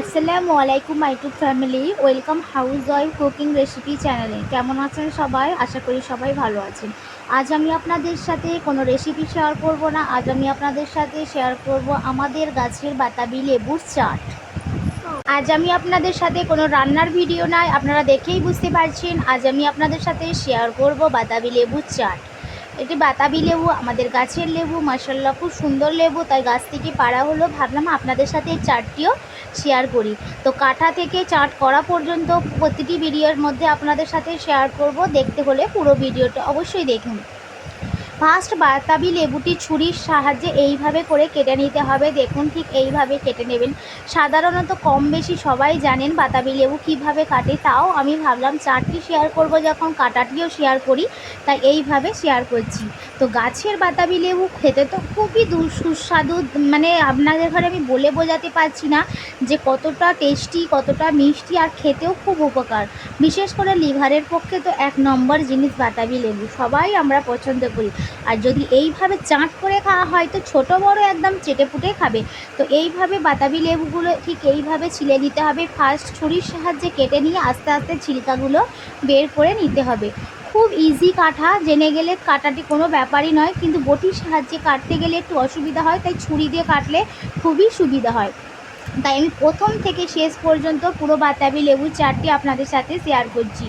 আসসালামু আলাইকুম YouTube family welcome house wife cooking recipe চ্যানেলে কেমন আছেন সবাই? আশা করি সবাই ভালো আছেন। আজ আমি আপনাদের সাথে কোনো রেসিপি শেয়ার করব না। আজ আমি আপনাদের সাথে শেয়ার করব আমাদের গাছের বাতাবি লেবুর চাট। আজ আমি আপনাদের সাথে কোনো রান্নার ভিডিও নয় আপনারা দেখেই বুঝতে পারছেন। আজ আমি আপনাদের সাথে শেয়ার করব বাতাবি লেবুর চাট। এটি বাতাবি লেবু, আমাদের গাছের লেবু মার্শাল্লা খুব সুন্দর লেবু। তাই গাছ থেকে পাড়া হলো। ভাবলাম আপনাদের সাথে এই চাটটিও শেয়ার করি। তো কাটা থেকে চাট করা পর্যন্ত প্রতিটি ভিডিওর মধ্যে আপনাদের সাথে শেয়ার করব। দেখতে হলে পুরো ভিডিওটা অবশ্যই দেখুন। ফার্স্ট বাতাবি লেবুটি ছুরির সাহায্যে এইভাবে করে কেটে নিতে হবে। দেখুন ঠিক এইভাবে কেটে নেবেন। সাধারণত কম বেশি সবাই জানেন বাতাবি লেবু কীভাবে কাটে, তাও আমি ভাবলাম চারটি শেয়ার করব যখন কাটাটিও শেয়ার করি, তাই এইভাবে শেয়ার করছি। তো গাছের বাতাবি লেবু খেতে তো খুবই সুস্বাদু মানে আপনাদের ঘরে আমি বলে বোঝাতে পারছি না যে কতটা টেস্টি, কতটা মিষ্টি আর খেতেও খুব উপকার। বিশেষ করে লিভারের পক্ষে তো এক নম্বর জিনিস বাতাবি লেবু। সবাই আমরা পছন্দ করি। আর যদি এইভাবে চাট করে খাওয়া হয়, তো ছোট বড় একদম চেটে পুটে খাবে। তো এইভাবে বাতাবি লেবুগুলো ঠিক এইভাবে ছিলে নিতে হবে। ফার্স্ট ছুরির সাহায্যে কেটে নিয়ে আস্তে আস্তে ছিলকাগুলো বের করে নিতে হবে। খুব ইজি কাটা, জেনে গেলে কাটাটি কোনো ব্যাপারই নয়, কিন্তু বটির সাহায্যে কাটতে গেলে একটু অসুবিধা হয়, তাই ছুরি দিয়ে কাটলে খুবই সুবিধা হয়। তাই আমি প্রথম থেকে শেষ পর্যন্ত পুরো বাতাবি লেবুর চারটি আপনাদের সাথে শেয়ার করছি।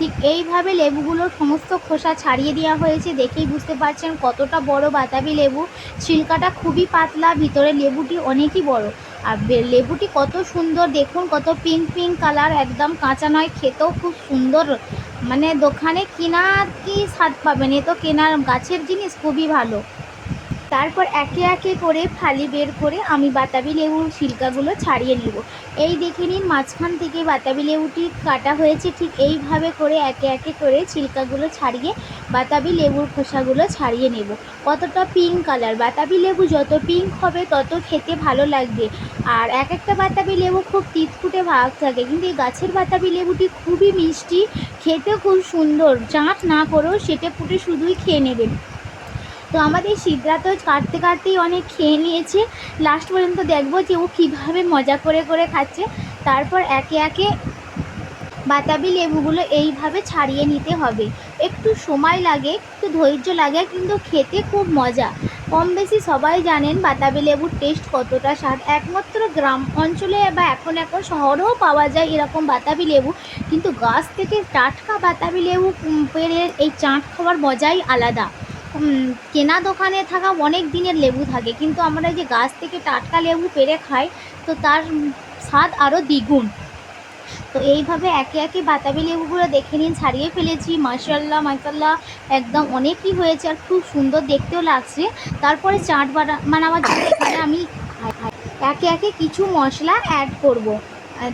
ঠিক এইভাবে লেবুগুলোর সমস্ত খোসা ছাড়িয়ে দেওয়া হয়েছে দেখেই বুঝতে পারছেন কতটা বড় বাতাবি লেবু। ছিলকাটা খুবই পাতলা, ভিতরে লেবুটি অনেকই বড়। আর লেবুটি কত সুন্দর দেখুন, কত পিঙ্ক পিঙ্ক কালার একদম কাঁচা নয়, খেতেও খুব সুন্দর। মানে দোকানে কেনার কি স্বাদ পাবেন? এ তো কেনার গাছের জিনিস, খুবই ভালো। তারপর একে একে করে ফালি বের করে আমি বাতাবি লেবুর ছিলকাগুলো ছাড়িয়ে নেব। এই দেখে নিন মাঝখান থেকে বাতাবি লেবুটি কাটা হয়েছে, ঠিক এইভাবে করে একে একে করে ছিলকাগুলো ছাড়িয়ে বাতাবি লেবুর খোসাগুলো ছাড়িয়ে নেব। কতটা পিঙ্ক কালার বাতাবি লেবু যত পিঙ্ক হবে তত খেতে ভালো লাগবে। আর এক একটা বাতাবি লেবু খুব তিতকুটে ভাগ থাকে, কিন্তু এই গাছের বাতাবি লেবুটি খুবই মিষ্টি খেতে খুব সুন্দর, চাট না করেও সেটে ফুটে শুধুই খেয়ে নেবেন। তো আমাদের সিদ্ধরা তো কাটতে কাটতেই অনেক খেয়ে নিয়েছে। লাস্ট পর্যন্ত দেখব যে ও কীভাবে মজা করে করে খাচ্ছে। তারপর একে একে বাতাবি লেবুগুলো এইভাবে ছাড়িয়ে নিতে হবে। একটু সময় লাগে, একটু ধৈর্য লাগে, কিন্তু খেতে খুব মজা। কম বেশি সবাই জানেন বাতাবি লেবুর টেস্ট কতটা স্বাদ। একমাত্র গ্রাম অঞ্চলে বা এখন এখন শহরেও পাওয়া যায় এরকম বাতাবি লেবু। কিন্তু গাছ থেকে টাটকা বাতাবি লেবু পেরে এই চাট খাওয়ার মজাই আলাদা। কেনা দোকানে থাকা অনেক দিনের লেবু থাকে, কিন্তু আমরা যে গাছ থেকে টাটকা লেবু পেরে খাই, তো তার স্বাদ আরও দ্বিগুণ। তো এইভাবে একে একে বাতাবি লেবুগুলো দেখে নিন, ছাড়িয়ে ফেলেছি মাসাল্লাহ মাসাল্লাহ একদম অনেকই হয়েছে আর খুব সুন্দর দেখতেও লাগছে। তারপরে চাট বানা বানাবার জন্য এখানে আমি একে একে কিছু মশলা অ্যাড করব।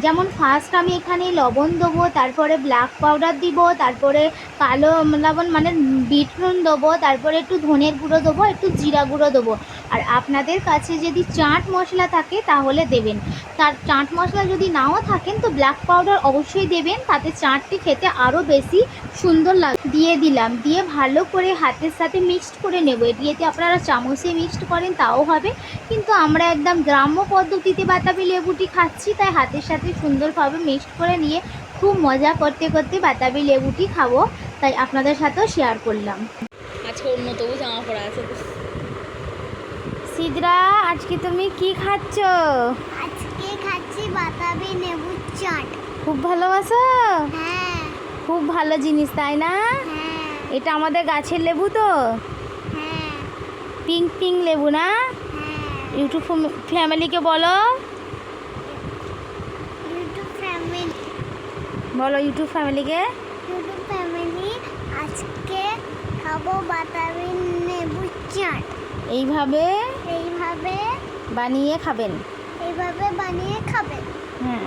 যেমন ফার্স্ট আমি এখানে লবণ দেবো, তারপরে ব্ল্যাক পাউডার দিব, তারপরে কালো লবণ মানে বিট নুন দেবো, তারপরে একটু ধনের গুঁড়ো দেবো, একটু জিরা গুঁড়ো দেবো। আর আপনাদের কাছে যদি চাট মশলা থাকে তাহলে দেবেন। তার চাট মশলা যদি নাও থাকেন তো ব্ল্যাক পাউডার অবশ্যই দেবেন, তাতে চাটটি খেতে আরও বেশি সুন্দর লাগ দিয়ে দিলাম। দিয়ে ভালো করে হাতের সাথে মিক্সড করে নেব। এটি আপনারা চামচে মিক্সড করেন, তাও হবে। কিন্তু আমরা একদম গ্রাম্য পদ্ধতিতে বাতাবি লেবুটি খাচ্ছি, তাই হাতের সাথে সুন্দরভাবে মিক্সড করে নিয়ে খুব মজা করতে করতে বাতাবি লেবুটি খাব। তাই আপনাদের সাথেও শেয়ার করলাম। আজকে অন্য তবু জামা পরা আছে সিদরা আজকে তুমি কি খাচ্ছ? আজকে খাচ্ছি বাতাবি লেবুর চাট। খুব ভালোবাসো? হ্যাঁ। খুব ভালো জিনিস তাই না? হ্যাঁ। এটা আমাদের গাছের লেবু তো। হ্যাঁ। পিঙ্ক পিঙ্ক লেবু না? হ্যাঁ। ইউটিউব ফ্যামিলিকে বলো ইউটিউব ফ্যামিলি বলো ইউটিউব ফ্যামিলিকে ইউটিউব ফ্যামিলি আজকে খাব বাতাবি লেবু চাট। এইভাবে এইভাবে বানিয়ে খাবেন? এইভাবে বানিয়ে খাবেন। হ্যাঁ।